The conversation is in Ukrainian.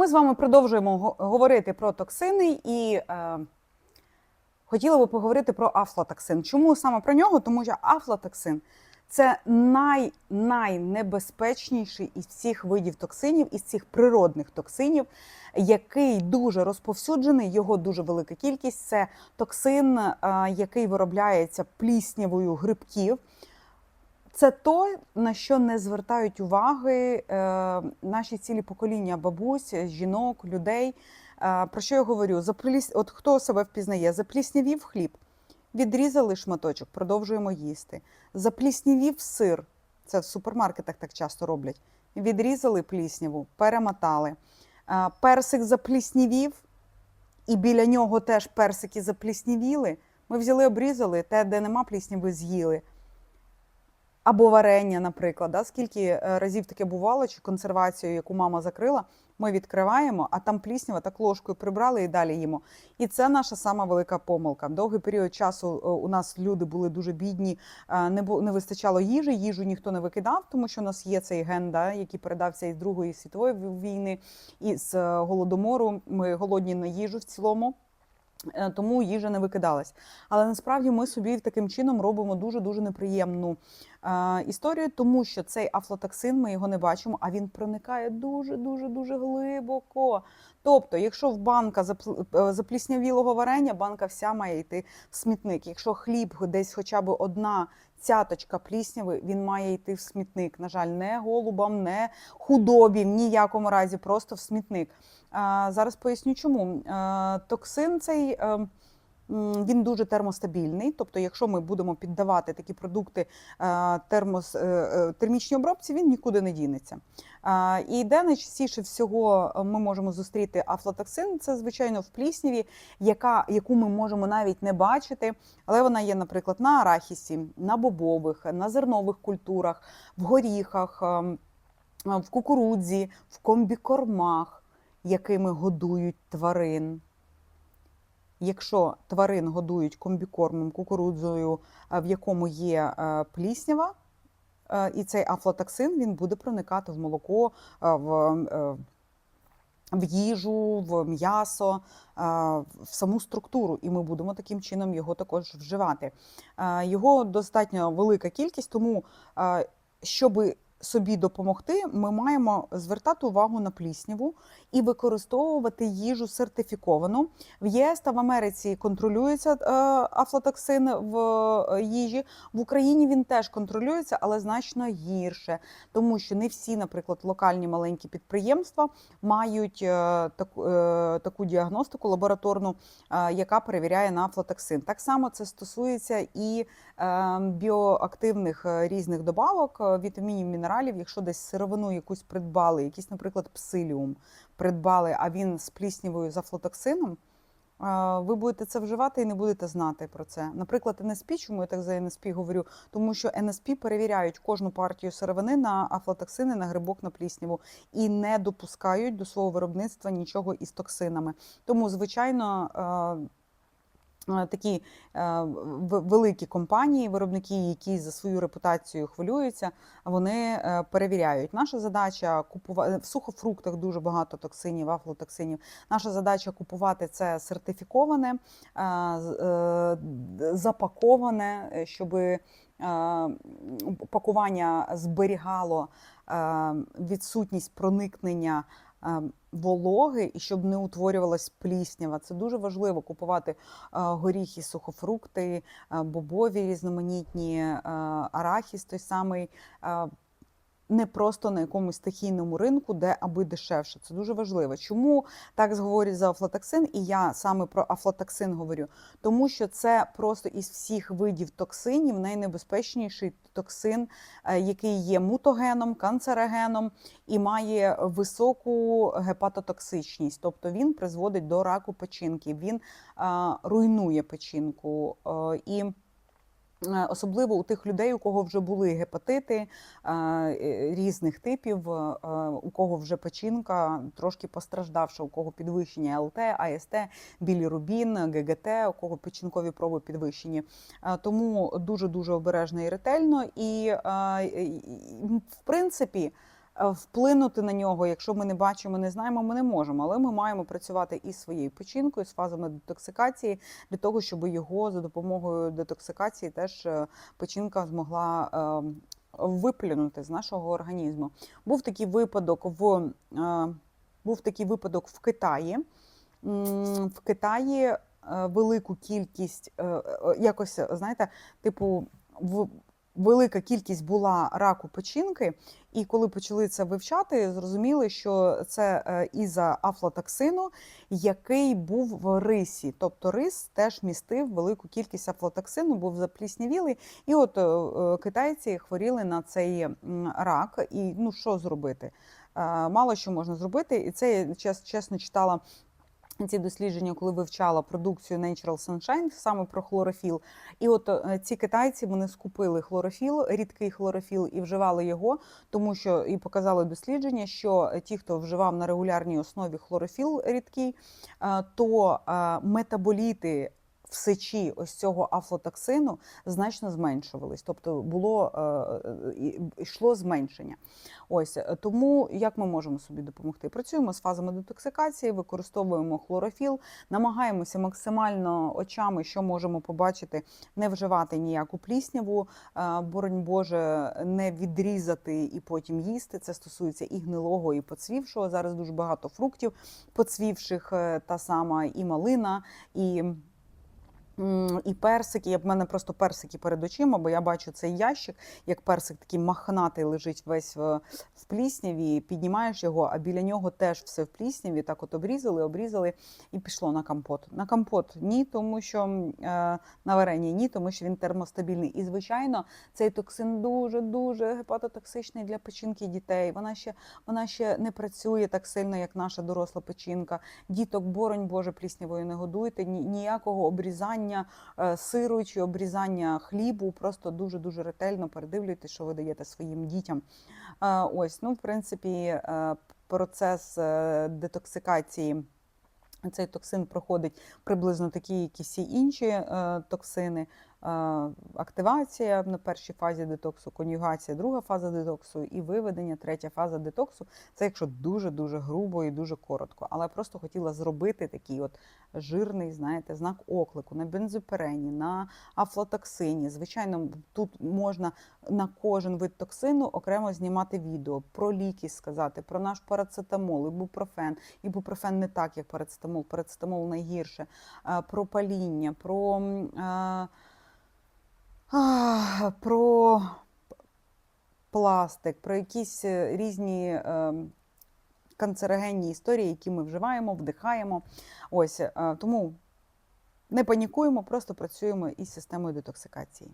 Ми з вами продовжуємо говорити про токсини і е, хотіла би поговорити про афлатоксин. Чому саме про нього? Тому що афлатоксин це най, найнебезпечніший із всіх видів токсинів, із цих природних токсинів, який дуже розповсюджений, його дуже велика кількість. Це токсин, е, який виробляється пліснявою грибків. Це то, на що не звертають уваги е, наші цілі покоління бабусь, жінок, людей. Е, про що я говорю? Запліс... От хто себе впізнає? Запліснявів хліб, відрізали шматочок, продовжуємо їсти. Запліснявів сир. Це в супермаркетах так часто роблять. Відрізали плісняву, перемотали. Е, персик запліснявів, і біля нього теж персики запліснявіли. Ми взяли, обрізали, те, де нема плісняви, з'їли. Або варення, наприклад. Да? Скільки е, разів таке бувало, чи консервацію, яку мама закрила, ми відкриваємо, а там пліснява так ложкою прибрали і далі їмо. І це наша сама велика помилка. Довгий період часу е, у нас люди були дуже бідні, е, не вистачало їжі. Їжу ніхто не викидав, тому що у нас є цей ген, да, який передався із Другої світової війни, із голодомору. Ми голодні на їжу в цілому. Е, Тому їжа не викидалась. Але насправді ми собі таким чином робимо дуже дуже неприємну е, історію, тому що цей афлотоксин, ми його не бачимо, а він проникає дуже дуже глибоко. Тобто, якщо в банка е, запліснявілого варення, банка вся має йти в смітник. Якщо хліб десь хоча б одна цяточка плісняви, він має йти в смітник. На жаль, не голубам, не худобі, в ніякому разі, просто в смітник. Зараз поясню, чому. Токсин цей. е, Він дуже термостабільний, тобто, якщо ми будемо піддавати такі продукти е, термос, е, термічній обробці, він нікуди не дінеться. І де найчастіше всього ми можемо зустріти афлатоксин, це звичайно в плісняві, яка, яку ми можемо навіть не бачити, але вона є, наприклад, на арахісі, на бобових, на зернових культурах, в горіхах, ем, в кукурудзі, в комбікормах, якими годують тварин. Якщо тварин годують комбікормом, кукурудзою, е, в якому є е, пліснява, е, і цей афлотоксин він буде проникати в молоко, в, в їжу, в м'ясо, в саму структуру, і ми будемо таким чином його також вживати. Його достатньо велика кількість, тому щоби собі допомогти, ми маємо звертати увагу на плісняву і використовувати їжу сертифіковану. В ЄС та в Америці контролюється е, афлотоксин в е, їжі. В Україні він теж контролюється, але значно гірше, тому що не всі, наприклад, локальні маленькі підприємства мають е, таку, таку діагностику лабораторну, яка перевіряє на афлотоксин. Так само це стосується і е, біоактивних різних добавок, вітамінів, мінералів. Якщо десь сировину якусь придбали, якийсь, наприклад, псиліум придбали, а він з пліснявою з афлотоксином. е, Ви будете це вживати і не будете знати про це. Наприклад, НСП, чому я так за НСП говорю? Тому що НСП перевіряють кожну партію сировини на афлотоксини, на грибок, на плісняву і не допускають до свого виробництва нічого із токсинами. Тому, звичайно, такі е, великі компанії, виробники, які за свою репутацію хвилюються, вони е, перевіряють. Наша задача купувати в сухофруктах дуже багато токсинів, афлотоксинів. Наша задача купувати це сертифіковане, е, е, запаковане, щоб пакування зберігало е, відсутність проникнення е, вологи і щоб не утворювалась пліснява. Це дуже важливо купувати е, горіхи, сухофрукти, е, бобові різноманітні, е, арахіс той самий. Не просто на якомусь стихійному ринку, де аби дешевше. Це дуже важливо. Чому так говорять за афлатоксин? І я саме про афлатоксин говорю, тому що це просто із всіх видів токсинів найнебезпечніший токсин, е, який є мутагеном, канцерогеном і має високу гепатотоксичність. Тобто він призводить до раку печінки, він е, руйнує печінку. е, і Особливо у тих людей, у кого вже були гепатити е, е, різних типів, е, у кого вже печінка трошки постраждавша, у кого підвищення ЛТ, АСТ, білірубін, ГГТ, у кого печінкові проби підвищені. Е, Тому дуже дуже обережно і ретельно. І, е, в принципі, е, вплинути на нього, якщо ми не бачимо, не знаємо, ми не можемо. Але ми маємо працювати із своєю печінкою, з фазами детоксикації, для того, щоб його за допомогою детоксикації теж е, печінка змогла е, виплюнути з нашого організму. Був такий випадок в е, був такий випадок в Китаї. В Китаї е, велику кількість, е, е, якось, знаєте, типу, в, велика кількість була раку печінки, і коли почали це вивчати, зрозуміли, що це е, із-за афлатоксину, який був в рисі. Тобто рис теж містив велику кількість афлатоксину, був запліснявілий. І от е, е, китайці хворіли на цей рак. І ну що зробити? Мало що можна зробити, і це я чесно читала ці дослідження, коли вивчала продукцію Natural Sunshine, саме про хлорофіл. І от е, ці китайці вони скупили хлорофіл, рідкий хлорофіл, і вживали його, тому що і показали дослідження, що ті, хто вживав на регулярній основі хлорофіл рідкий, е, то е, метаболіти. В сечі ось цього афлотоксину значно зменшувались, тобто було е, йшло зменшення. Ось е, тому як ми можемо собі допомогти? Працюємо з фазами детоксикації, використовуємо хлорофіл, намагаємося максимально очами, що можемо побачити, не вживати ніяку плісняву, е, боронь Боже, не відрізати і потім їсти. Це стосується і гнилого, і поцвівшого. Зараз дуже багато фруктів поцвівших, та сама і малина, і. І персики, в мене просто персики перед очима, бо я бачу цей ящик, як персик такий махнатий лежить весь в, в плісняві, піднімаєш його, а біля нього теж все в плісняві. Так от обрізали, обрізали і пішло на компот. На компот ні, тому що е, на варення ні, тому що він термостабільний. І звичайно, цей токсин дуже дуже гепатотоксичний для печінки дітей. Вона ще вона ще не працює так сильно, як наша доросла печінка. Діток, боронь Боже, пліснявою не годуйте. Ні, ніякого обрізання е, сиру чи обрізання хлібу. Просто дуже дуже ретельно передивлюйтесь, що ви даєте своїм дітям. Е, Ось, ну, в принципі, е, процес детоксикації. Цей токсин проходить приблизно такі, як і всі інші токсини. Е, активація на першій фазі детоксу, конюгація, друга фаза детоксу і виведення, третя фаза детоксу. Це якщо дуже дуже грубо і дуже коротко. Але я просто хотіла зробити такий от жирний, знаєте, знак оклику на бензоперені, на афлотоксині. Звичайно, тут можна на кожен вид токсину окремо знімати відео про ліки сказати, про наш парацетамол, ібупрофен. Ібупрофен не так, як парацетамол, парацетамол найгірше, е, про паління, про. Про пластик, про якісь е, різні е, канцерогенні історії, які ми вживаємо, вдихаємо. Ось е, тому не панікуємо, просто працюємо із системою детоксикації.